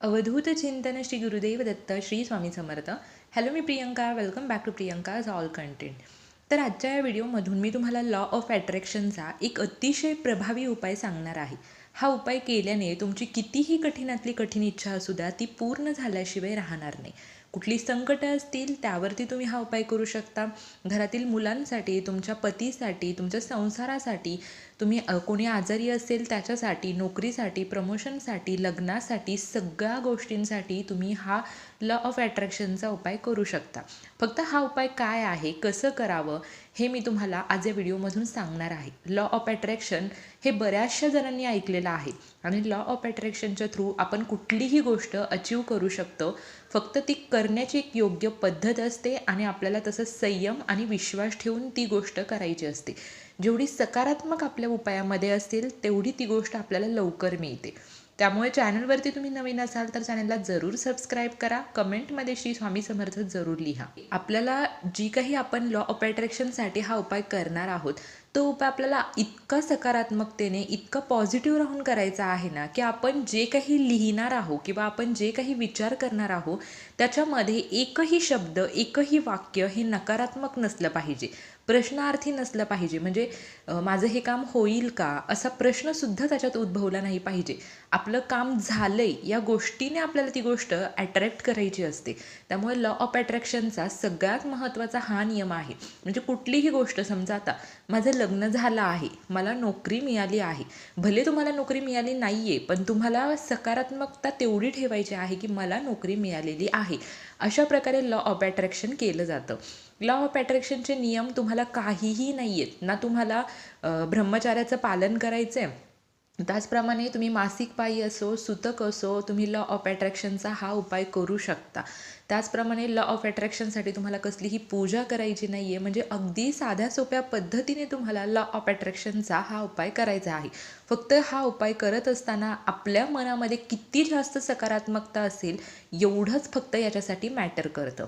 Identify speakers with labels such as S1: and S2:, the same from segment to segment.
S1: अवधूत चिंतन Shri Gurudev Datta Shri Swami Samarth. Hello me Priyanka welcome back to Priyanka is all content तर आजच्या या व्हिडिओमधून मी तुम्हाला लॉ ऑफ अट्रॅक्शनचा एक अतिशय प्रभावी उपाय सांगणार आहे. हा उपाय केल्याने तुमची कितीही कठीणातली कठीण इच्छा असू द्या ती पूर्ण झाल्याशिवाय राहणार नाही. कुठली संकटं असतील त्यावरती तुम्ही हा उपाय करू शकता. घरातील मुलांसाठी तुमच्या पतीसाठी तुमच्या संसारासाठी तुम्ही कोणी आजारी असेल त्याच्यासाठी नोकरीसाठी प्रमोशनसाठी लग्नासाठी सगळ्या गोष्टींसाठी तुम्ही हा लॉ ऑफ अट्रॅक्शनचा उपाय करू शकता. फक्त हा उपाय काय आहे कसं करावं हे मी तुम्हाला आज या व्हिडिओमधून सांगणार आहे. लॉ ऑफ अट्रॅक्शन हे बऱ्याचशा जणांनी ऐकलेलं आहे. आणि लॉ ऑफ अट्रॅक्शनच्या थ्रू आपण कुठलीही गोष्ट अचीव करू शकतो. फक्त ती करण्याची एक योग्य पद्धत असते आणि आपल्याला तसं संयम आणि विश्वास ठेवून ती गोष्ट करायची असते. जेवढी सकारात्मक आपल्या उपायामध्ये असेल तेवढी ती गोष्ट आपल्याला लवकर मिळते. त्यामुळे चॅनलवरती तुम्ही नवीन असाल तर चॅनलला जरूर सबस्क्राईब करा. कमेंटमध्ये श्री स्वामी समर्थ जरूर लिहा. आपल्याला जी काही आपण लॉ ऑफ अट्रॅक्शनसाठी हा उपाय करणार आहोत तो उपाय आपल्याला इतका सकारात्मकतेने इतका पॉझिटिव्ह राहून करायचा आहे ना की आपण जे काही लिहिणार आहोत किंवा आपण जे काही विचार करणार आहोत त्याच्यामध्ये एकही शब्द एकही वाक्य हे नकारात्मक नसलं पाहिजे. प्रश्नार्थी नसलं पाहिजे. म्हणजे माझं हे काम होईल का? असा प्रश्नसुद्धा त्याच्यात उद्भवला नाही पाहिजे. आपलं काम झालंय या गोष्टीने आपल्याला ती गोष्ट अट्रॅक्ट करायची असते. त्यामुळे लॉ ऑफ अट्रॅक्शनचा सगळ्यात महत्त्वाचा हा नियम आहे. म्हणजे कुठलीही गोष्ट समजा आता माझं लग्न झालं आहे मला नोकरी मिळाली आहे. भले तुम्हाला नोकरी मिळाली नाही आहे पण तुम्हाला सकारात्मकता तेवढी ठेवायची आहे की मला नोकरी मिळालेली आहे. अशा प्रकारे लॉ ऑफ अट्रॅक्शन केलं जातं. लॉ ऑफ अट्रॅक्शनचे नियम तुम्हाला काहीही नाही आहेत ना तुम्हाला ब्रह्मचार्याचं पालन करायचं आहे त्याचप्रमाणे तुम्ही मासिक पायी असो सुतक असो तुम्ही लॉ ऑफ अट्रॅक्शनचा हा उपाय करू शकता. त्याचप्रमाणे लॉ ऑफ अट्रॅक्शनसाठी तुम्हाला कसलीही पूजा करायची नाही आहे म्हणजे अगदी साध्या सोप्या पद्धतीने तुम्हाला लॉ ऑफ अट्रॅक्शनचा हा उपाय करायचा आहे. फक्त हा उपाय करत असताना आपल्या मनामध्ये किती जास्त सकारात्मकता असेल एवढंच फक्त याच्यासाठी मॅटर करतं.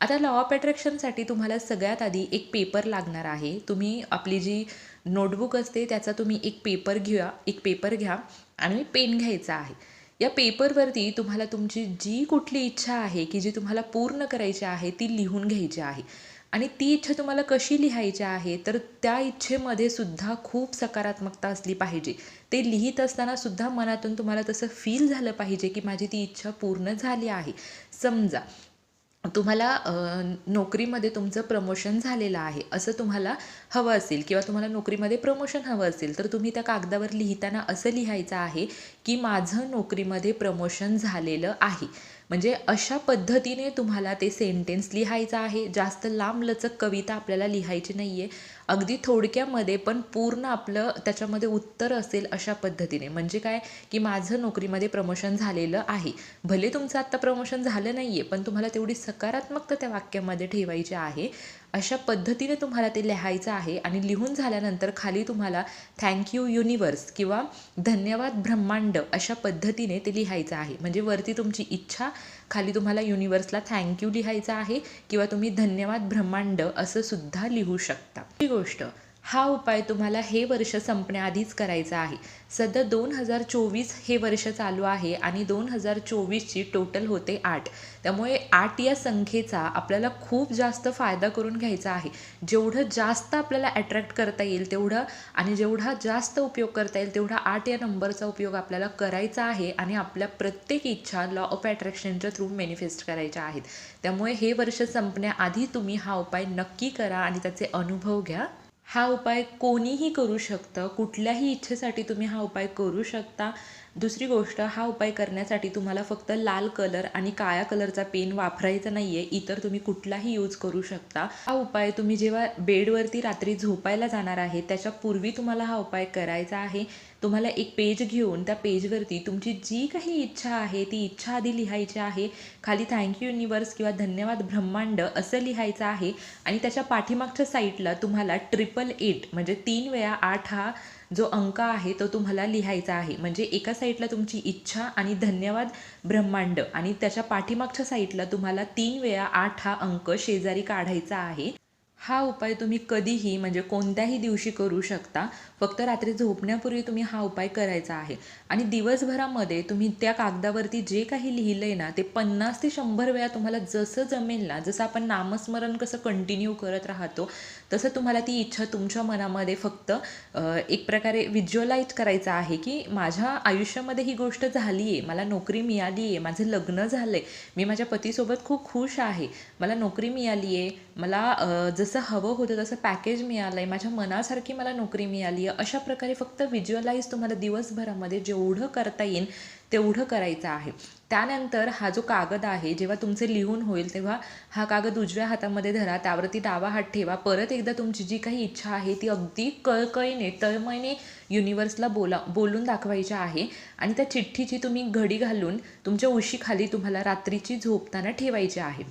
S1: आता लॉ ऑफ अट्रॅक्शनसाठी तुम्हाला सगळ्यात आधी एक पेपर लागणार आहे. तुम्ही आपली जी नोटबुक असते त्याचा तुम्ही एक पेपर घ्या एक पेपर घ्या आणि पेन घ्यायचा आहे. या पेपरवरती तुम्हाला तुमची जी कुठली इच्छा आहे की जी तुम्हाला पूर्ण करायची आहे ती लिहून घ्यायची आहे. आणि ती इच्छा तुम्हाला कशी लिहायची आहे तर त्या इच्छेमध्ये सुद्धा खूप सकारात्मकता असली पाहिजे. ते लिहित असताना सुद्धा मनातून तुम्हाला तसं फील झालं पाहिजे की माझी ती इच्छा पूर्ण झाली आहे. समजा तुम्हाला नोकरीमध्ये तुमचं प्रमोशन झालेलं आहे असं तुम्हाला हवं असेल किंवा तुम्हाला नोकरीमध्ये प्रमोशन हवं असेल तर तुम्ही त्या कागदावर लिहिताना असं लिहायचं आहे की माझं नोकरीमध्ये प्रमोशन झालेलं आहे. म्हणजे अशा पद्धतीने तुम्हाला ते सेंटेन्स लिहायचं आहे. जास्त लांबलचक कविता आपल्याला लिहायची नाही आहे अगदी थोडक्यामध्ये पण पूर्ण आपलं त्याच्यामध्ये उत्तर असेल अशा पद्धतीने. म्हणजे काय? की माझं नोकरीमध्ये प्रमोशन झालेलं आहे. भले तुमचं आत्ता प्रमोशन झालं नाही आहे पण तुम्हाला तेवढी सकारात्मकता त्या वाक्यामध्ये ठेवायची आहे. अशा पद्धतीने तुम्हाला ते लिहायचं आहे आणि लिहून झाल्यानंतर खाली तुम्हाला थँक्यू युनिवर्स किंवा धन्यवाद ब्रह्मांड अशा पद्धतीने ते लिहायचं आहे. म्हणजे वरती तुमची इच्छा खाली तुम्हाला युनिवर्सला थँक्यू लिहायचं आहे किंवा तुम्ही धन्यवाद ब्रह्मांड असं सुद्धा लिहू शकता. ही गोष्ट हा उपाय तुम्हाला हे वर्ष संपण्याआधीच करायचा आहे. सध्या दोन हजार चोवीस हे वर्ष चालू आहे आणि दोन हजार चोवीसची टोटल होते आठ. त्यामुळे आठ या संख्येचा आपल्याला खूप जास्त फायदा करून घ्यायचा आहे. जेवढं जास्त आपल्याला अट्रॅक्ट करता येईल तेवढं आणि जेवढा जास्त उपयोग करता येईल तेवढा आठ या नंबरचा उपयोग आपल्याला करायचा आहे आणि आपल्या प्रत्येक इच्छा लॉ ऑफ अट्रॅक्शनच्या थ्रू मॅनिफेस्ट करायच्या आहेत. त्यामुळे हे वर्ष संपण्याआधी तुम्ही हा उपाय नक्की करा आणि त्याचे अनुभव घ्या. हा उपाय कोणीही करू शकतं. कुठल्याही इच्छेसाठी तुम्ही हा उपाय करू शकता. दुसरी गोष्ट हा उपाय करण्यासाठी तुम्हाला फक्त लाल कलर आणि काळ्या कलरचा पेन वापरायचा नाही आहे इतर तुम्ही कुठलाही यूज करू शकता. हा उपाय तुम्ही जेव्हा बेडवरती रात्री झोपायला जाणार आहे त्याच्या पूर्वी तुम्हाला हा उपाय करायचा आहे. तुम्हाला एक पेज घेऊन त्या पेजवरती तुमची जी काही इच्छा आहे ती इच्छा आधी लिहायची आहे. खाली थँक्यू युनिवर्स किंवा धन्यवाद ब्रह्मांड असं लिहायचं आहे. आणि त्याच्या पाठीमागच्या साईडला तुम्हाला ट्रिपल एट म्हणजे तीन वेळा आठ हा जो अंक आहे तो तुम्हाला लिहायचा आहे. म्हणजे एका साईडला तुमची इच्छा आणि धन्यवाद ब्रह्मांड आणि त्याच्या पाठीमागच्या साईडला तुम्हाला तीन वेळा आठ हा अंक शेजारी काढायचा आहे. हा उपाय तुम्ही कधीही म्हणजे कोणत्याही दिवशी करू शकता. फक्त रात्री झोपण्यापूर्वी तुम्ही हा उपाय करायचा आहे. आणि दिवसभरामध्ये तुम्ही त्या कागदावरती जे काही लिहिलं आहे ना ते पन्नास ते शंभर वेळा तुम्हाला जसं जमेल ना जसं आपण नामस्मरण कसं कंटिन्यू करत राहतो तसं तुम्हाला ती इच्छा तुमच्या मनामध्ये फक्त एक प्रकारे विज्युअलाईज करायचं आहे की माझ्या आयुष्यामध्ये ही गोष्ट झाली आहे मला नोकरी मिळाली आहे माझं लग्न झालं आहे मी माझ्या पतीसोबत खूप खुश आहे मला नोकरी मिळाली आहे मला जसं जसं हवं होतं तसं पॅकेज मिळालं आहे माझ्या मनासारखी मला नोकरी मिळाली आहे. अशा प्रकारे फक्त व्हिज्युअलाइज तुम्हाला दिवसभरामध्ये जेवढं करता येईल तेवढं करायचं आहे. त्यानंतर हा जो कागद आहे जेव्हा तुमचे लिहून होईल तेव्हा हा कागद उजव्या हातामध्ये धरा त्यावरती डावा हात ठेवा. परत एकदा तुमची जी काही इच्छा आहे ती अगदी कळकळीने तळमळीने युनिवर्सला बोला बोलून दाखवायची आहे. आणि त्या चिठ्ठीची तुम्ही घडी घालून तुमच्या उशीखाली तुम्हाला रात्रीची झोपताना ठेवायची आहे.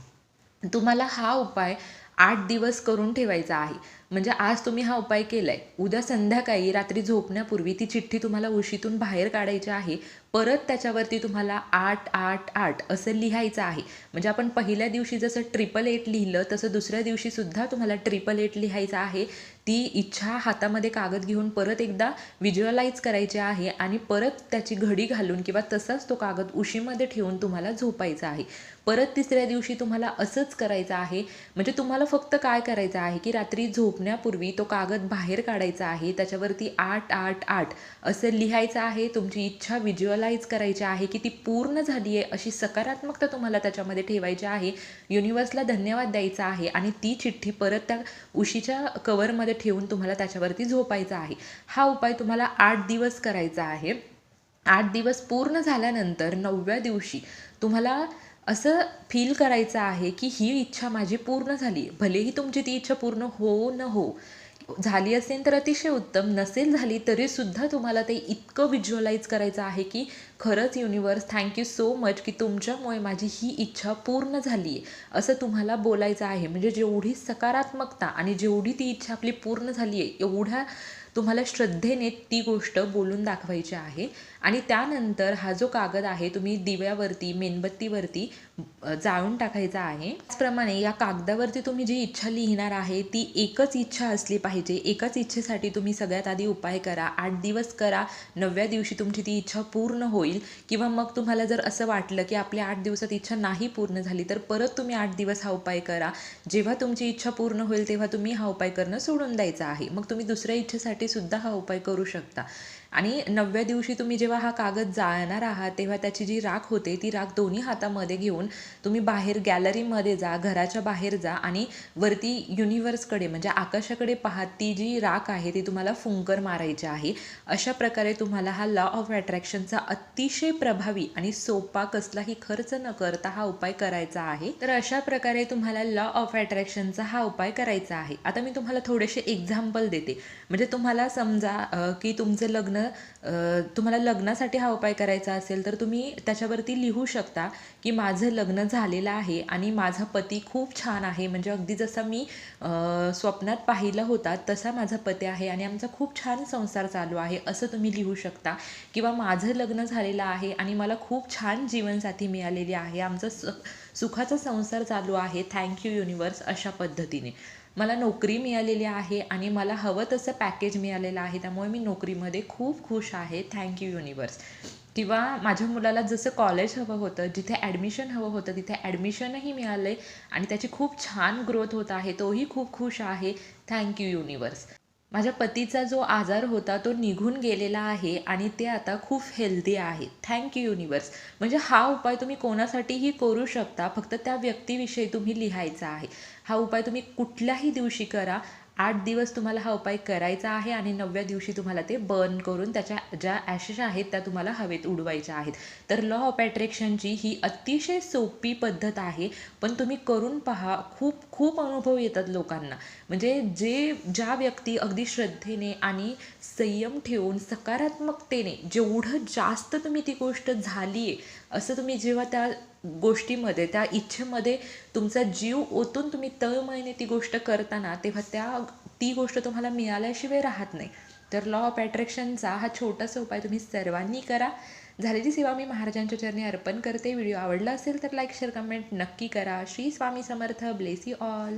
S1: तुम्हाला हा उपाय आठ दिवस करून ठेवायचा आहे. म्हणजे आज तुम्ही हा उपाय केला आहे उद्या संध्याकाळी रात्री झोपण्यापूर्वी ती चिठ्ठी तुम्हाला उशीतून बाहेर काढायची आहे. परत त्याच्यावरती तुम्हाला आठ आठ आठ असं लिहायचं आहे. म्हणजे आपण पहिल्या दिवशी जसं ट्रिपल एट लिहिलं तसं दुसऱ्या दिवशीसुद्धा तुम्हाला ट्रिपल एट लिहायचं आहे. ती इच्छा हातामध्ये कागद घेऊन परत एकदा विज्युअलाइज करायची आहे आणि परत त्याची घडी घालून किंवा तसाच तो कागद उशीमध्ये ठेवून तुम्हाला झोपायचा आहे. परत तिसऱ्या दिवशी तुम्हाला असंच करायचं आहे. म्हणजे तुम्हाला फक्त काय करायचं आहे की रात्री झोपण्यापूर्वी तो कागद बाहेर काढायचा आहे त्याच्यावरती आठ आठ आठ असं लिहायचं आहे तुमची इच्छा व्हिज्युअलाइज करायची आहे की ती पूर्ण झाली आहे अशी सकारात्मकता तुम्हाला त्याच्यामध्ये ठेवायची आहे. युनिवर्सला धन्यवाद द्यायचा आहे आणि ती चिठ्ठी परत त्या उशीच्या कवरमध्ये ठेवून तुम्हाला त्याच्यावरती झोपायचा आहे. हा उपाय तुम्हाला आठ दिवस करायचा आहे. आठ दिवस पूर्ण झाल्यानंतर नवव्या दिवशी तुम्हाला असं फील करायचं आहे की ही इच्छा माझी पूर्ण झाली. भलेही तुमची ती इच्छा पूर्ण हो न हो झाली असेल तर अतिशय उत्तम. नसेल झाली तरीसुद्धा तुम्हाला ते इतकं विज्युअलाइज करायचं आहे की खरंच युनिवर्स थँक्यू सो मच की तुमच्यामुळे माझी ही इच्छा पूर्ण झाली आहे असं तुम्हाला बोलायचं आहे. म्हणजे जेवढी सकारात्मकता आणि जेवढी ती इच्छा आपली पूर्ण झाली आहे एवढ्या तुम्हाला श्रद्धेने ती गोष्ट बोलून दाखवायची आहे. आणि त्यानंतर हा जो कागद आहे तुम्ही दिव्यावरती मेणबत्तीवरती जाळून टाकायचा आहे. त्याचप्रमाणे या कागदावरती तुम्ही जी इच्छा लिहिणार आहे ती एकच इच्छा असली पाहिजे. एकाच इच्छेसाठी तुम्ही सगळ्यात आधी उपाय करा. आठ दिवस करा. नवव्या दिवशी तुमची ती इच्छा पूर्ण होईल. किंवा मग तुम्हाला जर असं वाटलं की आपल्या आठ दिवसात इच्छा नाही पूर्ण झाली तर परत तुम्ही आठ दिवस हा उपाय करा. जेव्हा तुमची इच्छा पूर्ण होईल तेव्हा तुम्ही हा उपाय करणं सोडून द्यायचा आहे. मग तुम्ही दुसऱ्या इच्छेसाठी सुद्धा हा उपाय करू शकता. आणि नवव्या दिवशी तुम्ही जेव्हा हा कागद जाळणार आहात तेव्हा त्याची जी राख होते ती राख दोन्ही हातामध्ये घेऊन तुम्ही बाहेर गॅलरीमध्ये जा घराच्या बाहेर जा आणि वरती युनिवर्सकडे म्हणजे आकाशाकडे पाहात ती जी राख आहे ती तुम्हाला फुंकर मारायची आहे. अशा प्रकारे तुम्हाला हा लॉ ऑफ अट्रॅक्शनचा अतिशय प्रभावी आणि सोपा कसलाही खर्च न करता हा उपाय करायचा आहे. तर अशा प्रकारे तुम्हाला लॉ ऑफ अट्रॅक्शनचा हा उपाय करायचा आहे. आता मी तुम्हाला थोडेसे एक्झाम्पल देते. म्हणजे तुम्हाला समजा की तुमचं लग्न तुम्हाला लग्नासाठी हा उपाय करायचा असेल तर तुम्ही त्याच्यावरती लिहू शकता की माझं लग्न झालेलं आहे आणि माझा पती खूप छान आहे. म्हणजे अगदी जसा मी स्वप्नात पाहिलं होता तसा माझा पती आहे आणि आमचा खूप छान संसार चालू आहे असं तुम्ही लिहू शकता. किंवा माझं लग्न झालेलं आहे आणि मला खूप छान जीवनसाथी मिळालेली आहे. आमचा सुखाचा संसार चालू आहे. थँक्यू युनिवर्स अशा पद्धतीने. मला नोकरी मिळालेली आहे आणि मला हवं तसं पॅकेज मिळालेलं आहे त्यामुळे मी नोकरीमध्ये खूप खुश आहे. थँक्यू युनिवर्स किंवा माझ्या मुलाला जसं कॉलेज हवं होतं जिथे ॲडमिशन हवं होतं तिथे ॲडमिशनही मिळालं आहे आणि त्याची खूप छान ग्रोथ होत आहे तोही खूप खुश आहे. थँक्यू युनिवर्स माझ्या पतीचा जो आजार होता तो निघून गेलेला आहे आणि ते आता खूप हेल्दी आहे थँक्यू युनिवर्स म्हणजे हा उपाय तुम्ही कोणासाठीही करू शकता. फक्त त्या व्यक्तीविषयी तुम्ही लिहायचा आहे. हा उपाय तुम्ही कुठल्याही दिवशी करा. आठ दिवस तुम्हाला हा उपाय करायचा आहे आणि नवव्या दिवशी तुम्हाला ते बर्न करून त्याच्या ज्या ॲशेस आहेत त्या तुम्हाला हवेत उडवायच्या आहेत. तर लॉ ऑफ अट्रॅक्शनची ही अतिशय सोपी पद्धत आहे पण तुम्ही करून पहा खूप खूप अनुभव येतात लोकांना. म्हणजे जे ज्या व्यक्ती अगदी श्रद्धेने आणि संयम ठेवून सकारात्मकतेने जेवढं जास्त तुम्ही ती गोष्ट झाली आहे असं तुम्ही जेव्हा त्या गोष्टीमध्ये त्या इच्छेमध्ये तुमचा जीव ओतून तुम्ही तळमळीने ती गोष्ट करताना तेव्हा त्या ती गोष्ट तुम्हाला मिळाल्याशिवाय राहत नाही. तर लॉ ऑफ अट्रॅक्शनचा हा छोटासा उपाय तुम्ही सर्वांनी करा. झालेली सेवा मी महाराजांच्या चरणी अर्पण करते. व्हिडिओ आवडला असेल तर लाईक शेअर कमेंट नक्की करा. Shri Swami Samarth. Bless you all